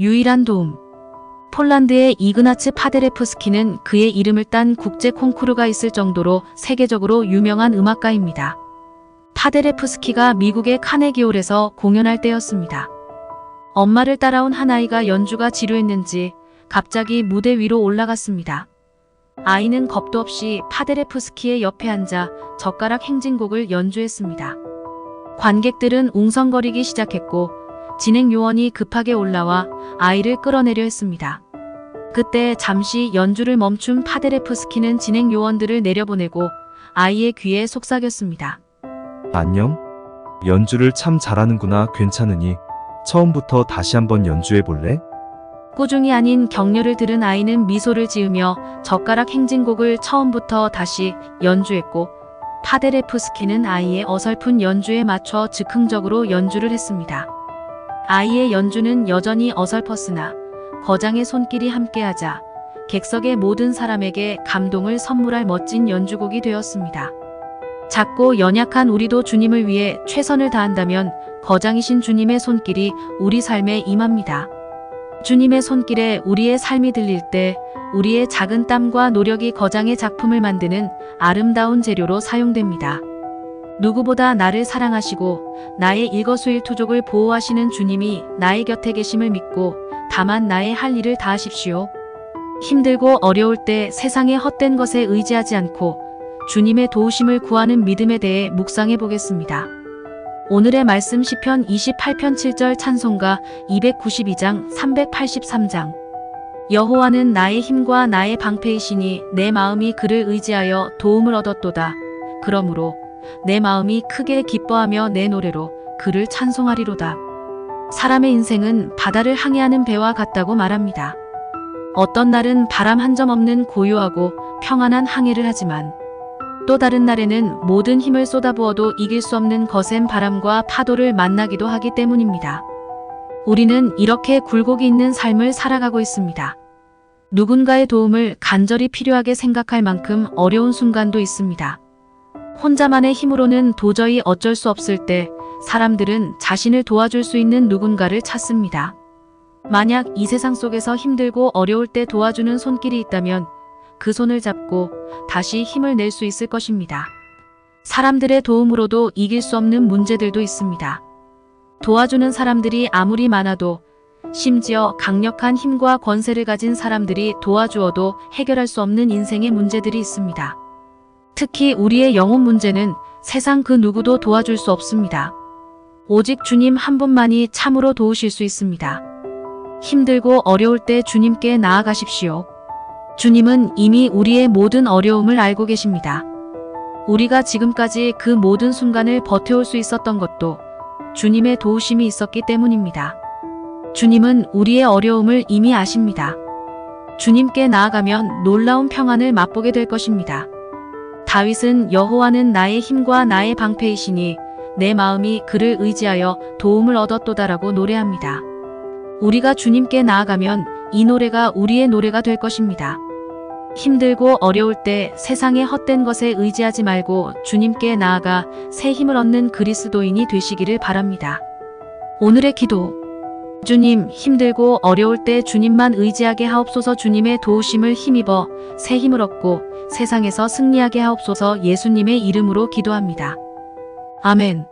유일한 도움. 폴란드의 이그나츠 파데레프스키는 그의 이름을 딴 국제 콩쿠르가 있을 정도로 세계적으로 유명한 음악가입니다. 파데레프스키가 미국의 카네기홀에서 공연할 때였습니다. 엄마를 따라온 한 아이가 연주가 지루했는지 갑자기 무대 위로 올라갔습니다. 아이는 겁도 없이 파데레프스키의 옆에 앉아 젓가락 행진곡을 연주했습니다. 관객들은 웅성거리기 시작했고 진행 요원이 급하게 올라와 아이를 끌어내려 했습니다. 그때 잠시 연주를 멈춘 파데레프스키는 진행 요원들을 내려보내고 아이의 귀에 속삭였습니다. 안녕? 연주를 참 잘하는구나. 괜찮으니 처음부터 다시 한번 연주해 볼래? 꾸중이 아닌 격려를 들은 아이는 미소를 지으며 젓가락 행진곡을 처음부터 다시 연주했고 파데레프스키는 아이의 어설픈 연주에 맞춰 즉흥적으로 연주를 했습니다. 아이의 연주는 여전히 어설펐으나 거장의 손길이 함께하자 객석의 모든 사람에게 감동을 선물할 멋진 연주곡이 되었습니다. 작고 연약한 우리도 주님을 위해 최선을 다한다면 거장이신 주님의 손길이 우리 삶에 임합니다. 주님의 손길에 우리의 삶이 들릴 때 우리의 작은 땀과 노력이 거장의 작품을 만드는 아름다운 재료로 사용됩니다. 누구보다 나를 사랑하시고 나의 일거수일투족을 보호하시는 주님이 나의 곁에 계심을 믿고 다만 나의 할 일을 다하십시오. 힘들고 어려울 때 세상의 헛된 것에 의지하지 않고 주님의 도우심을 구하는 믿음에 대해 묵상해 보겠습니다. 오늘의 말씀 시편 28편 7절 찬송가 292장 383장 여호와는 나의 힘과 나의 방패이시니 내 마음이 그를 의지하여 도움을 얻었도다. 그러므로 내 마음이 크게 기뻐하며 내 노래로 그를 찬송하리로다. 사람의 인생은 바다를 항해하는 배와 같다고 말합니다. 어떤 날은 바람 한 점 없는 고요하고 평안한 항해를 하지만 또 다른 날에는 모든 힘을 쏟아부어도 이길 수 없는 거센 바람과 파도를 만나기도 하기 때문입니다. 우리는 이렇게 굴곡이 있는 삶을 살아가고 있습니다. 누군가의 도움을 간절히 필요하게 생각할 만큼 어려운 순간도 있습니다. 혼자만의 힘으로는 도저히 어쩔 수 없을 때 사람들은 자신을 도와줄 수 있는 누군가를 찾습니다. 만약 이 세상 속에서 힘들고 어려울 때 도와주는 손길이 있다면 그 손을 잡고 다시 힘을 낼 수 있을 것입니다. 사람들의 도움으로도 이길 수 없는 문제들도 있습니다. 도와주는 사람들이 아무리 많아도 심지어 강력한 힘과 권세를 가진 사람들이 도와주어도 해결할 수 없는 인생의 문제들이 있습니다. 특히 우리의 영혼 문제는 세상 그 누구도 도와줄 수 없습니다. 오직 주님 한 분만이 참으로 도우실 수 있습니다. 힘들고 어려울 때 주님께 나아가십시오. 주님은 이미 우리의 모든 어려움을 알고 계십니다. 우리가 지금까지 그 모든 순간을 버텨올 수 있었던 것도 주님의 도우심이 있었기 때문입니다. 주님은 우리의 어려움을 이미 아십니다. 주님께 나아가면 놀라운 평안을 맛보게 될 것입니다. 다윗은 여호와는 나의 힘과 나의 방패이시니 내 마음이 그를 의지하여 도움을 얻었도다라고 노래합니다. 우리가 주님께 나아가면 이 노래가 우리의 노래가 될 것입니다. 힘들고 어려울 때 세상의 헛된 것에 의지하지 말고 주님께 나아가 새 힘을 얻는 그리스도인이 되시기를 바랍니다. 오늘의 기도. 주님, 힘들고 어려울 때 주님만 의지하게 하옵소서 주님의 도우심을 힘입어 새 힘을 얻고 세상에서 승리하게 하옵소서 예수님의 이름으로 기도합니다. 아멘.